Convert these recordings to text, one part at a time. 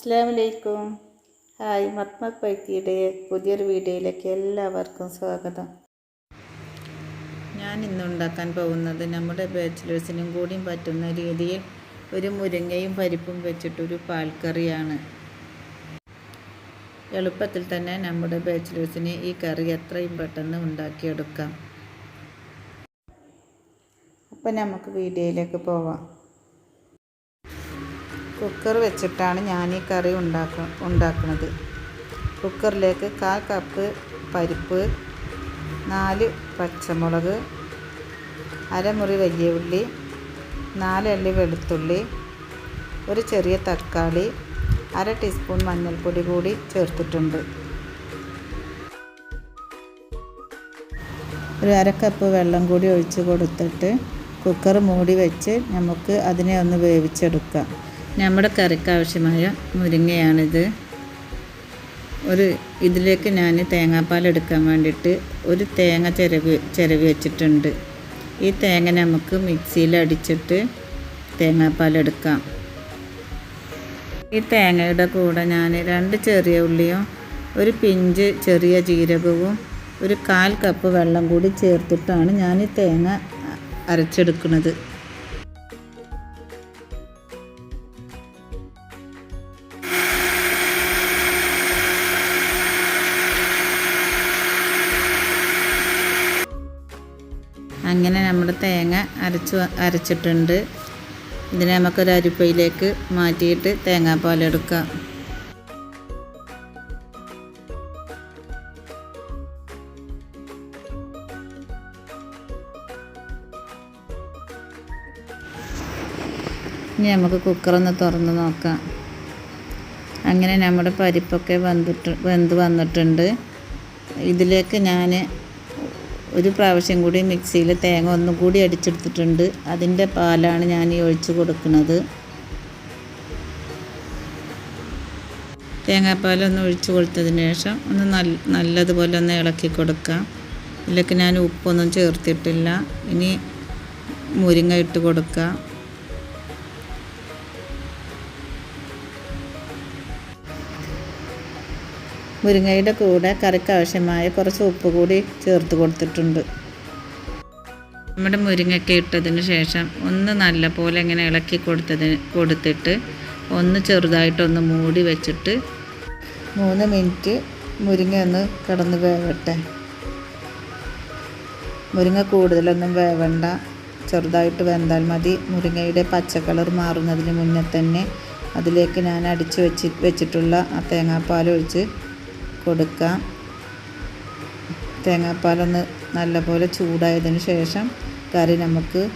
അസ്സാമലൈക്കും ഹായ് മത്മ പൈത്തിയുടെ പുതിയൊരു വീഡിയോയിലേക്ക് എല്ലാവർക്കും സ്വാഗതം. ഞാൻ ഇന്ന് ഉണ്ടാക്കാൻ പോകുന്നത് നമ്മുടെ ബാച്ചിലേഴ്സിനും കൂടിയും പറ്റുന്ന രീതിയിൽ ഒരു മുരിങ്ങയും പരിപ്പും വെച്ചിട്ടൊരു പാൽക്കറിയാണ്. എളുപ്പത്തിൽ തന്നെ നമ്മുടെ ബാച്ചിലേഴ്സിന് ഈ കറി എത്രയും പെട്ടെന്ന് ഉണ്ടാക്കിയെടുക്കാം. അപ്പം നമുക്ക് വീഡിയോയിലേക്ക് പോവാം. കുക്കർ വെച്ചിട്ടാണ് ഞാൻ ഈ കറി ഉണ്ടാക്ക ഉണ്ടാക്കുന്നത് കുക്കറിലേക്ക് കാൽ കപ്പ് പരിപ്പ് നാല് പച്ചമുളക് അരമുറി വലിയ ഉള്ളി നാലല്ലി വെളുത്തുള്ളി ഒരു ചെറിയ തക്കാളി അര ടീസ്പൂൺ മഞ്ഞൾപ്പൊടി കൂടി ചേർത്തിട്ടുണ്ട്. ഒരു അര കപ്പ് വെള്ളം കൂടി ഒഴിച്ച് കൊടുത്തിട്ട് കുക്കർ മൂടി വെച്ച് നമുക്ക് അതിനെ ഒന്ന് വേവിച്ചെടുക്കാം. നമ്മുടെ കറിക്ക് ആവശ്യമായ മുരിങ്ങയാണിത്. ഒരു ഇതിലേക്ക് ഞാൻ തേങ്ങാപ്പാൽ എടുക്കാൻ വേണ്ടിയിട്ട് ഒരു തേങ്ങ ചിരവി ചിരവി വെച്ചിട്ടുണ്ട്. ഈ തേങ്ങ നമുക്ക് മിക്സിയിൽ അടിച്ചിട്ട് തേങ്ങാപ്പാൽ എടുക്കാം. ഈ തേങ്ങയുടെ കൂടെ ഞാൻ രണ്ട് ചെറിയ ഉള്ളിയും ഒരു പിഞ്ച് ചെറിയ ജീരകവും ഒരു കാൽ കപ്പ് വെള്ളം കൂടി ചേർത്തിട്ടാണ് ഞാൻ ഈ തേങ്ങ അരച്ചെടുക്കുന്നത്. അങ്ങനെ നമ്മൾ തേങ്ങ അരച്ച് അരച്ചിട്ടുണ്ട്. ഇതിനെ നമുക്കൊരു അരിപ്പയിലേക്ക് മാറ്റിയിട്ട് തേങ്ങാപ്പാലെടുക്കാം ഇനി നമുക്ക് കുക്കറൊന്ന് തുറന്ന് നോക്കാം. അങ്ങനെ നമ്മുടെ പരിപ്പൊക്കെ വെന്തിട്ട് വെന്ത് വന്നിട്ടുണ്ട്. ഇതിലേക്ക് ഞാൻ ഒരു പ്രാവശ്യം കൂടി മിക്സിയിൽ തേങ്ങ ഒന്നും കൂടി അടിച്ചെടുത്തിട്ടുണ്ട്. അതിന്റെ പാലാണ് ഞാൻ ഈ ഒഴിച്ച് കൊടുക്കുന്നത്. തേങ്ങാപ്പാലൊന്ന് ഒഴിച്ച് കൊടുത്തതിന് ശേഷം ഒന്ന് നല്ല നല്ലതുപോലെ ഒന്ന് ഇളക്കി കൊടുക്കാം. ഇതിലേക്ക് ഞാൻ ഉപ്പൊന്നും ചേർത്തിട്ടില്ല. ഇനി മുരിങ്ങ ഇട്ട് കൊടുക്കാം. മുരിങ്ങയുടെ കൂടെ കറിക്ക് ആവശ്യമായ കുറച്ച് ഉപ്പ് കൂടി ചേർത്ത് കൊടുത്തിട്ടുണ്ട്. നമ്മുടെ മുരിങ്ങയ്ക്ക് ഇട്ടതിന് ശേഷം ഒന്ന് നല്ല പോലെ ഇങ്ങനെ ഇളക്കി കൊടുത്തതിന് കൊടുത്തിട്ട് ഒന്ന് ചെറുതായിട്ടൊന്ന് മൂടി വെച്ചിട്ട് മൂന്ന് മിനിറ്റ് മുരിങ്ങ ഒന്ന് കിടന്ന് വേവട്ടെ. മുരിങ്ങ കൂടുതലൊന്നും വേവണ്ട. ചെറുതായിട്ട് വെന്താൽ മതി. മുരിങ്ങയുടെ പച്ച കളർ മാറുന്നതിന് മുന്നേ തന്നെ അതിലേക്ക് ഞാൻ അടിച്ച് വെച്ച് വെച്ചിട്ടുള്ള ആ തേങ്ങാപ്പാൽ ഒഴിച്ച് കൊടുക്കാം. തേങ്ങാപ്പാലൊന്ന് നല്ലപോലെ ചൂടായതിന് ശേഷം കറി നമുക്ക്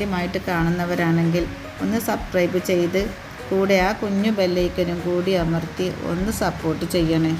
ആദ്യമായിട്ട് കാണുന്നവരാണെങ്കിൽ ഒന്ന് സബ്സ്ക്രൈബ് ചെയ്ത് കൂടെ ആ കുഞ്ഞു ബെല്ലൈക്കനും കൂടി അമർത്തി ഒന്ന് സപ്പോർട്ട് ചെയ്യണേ.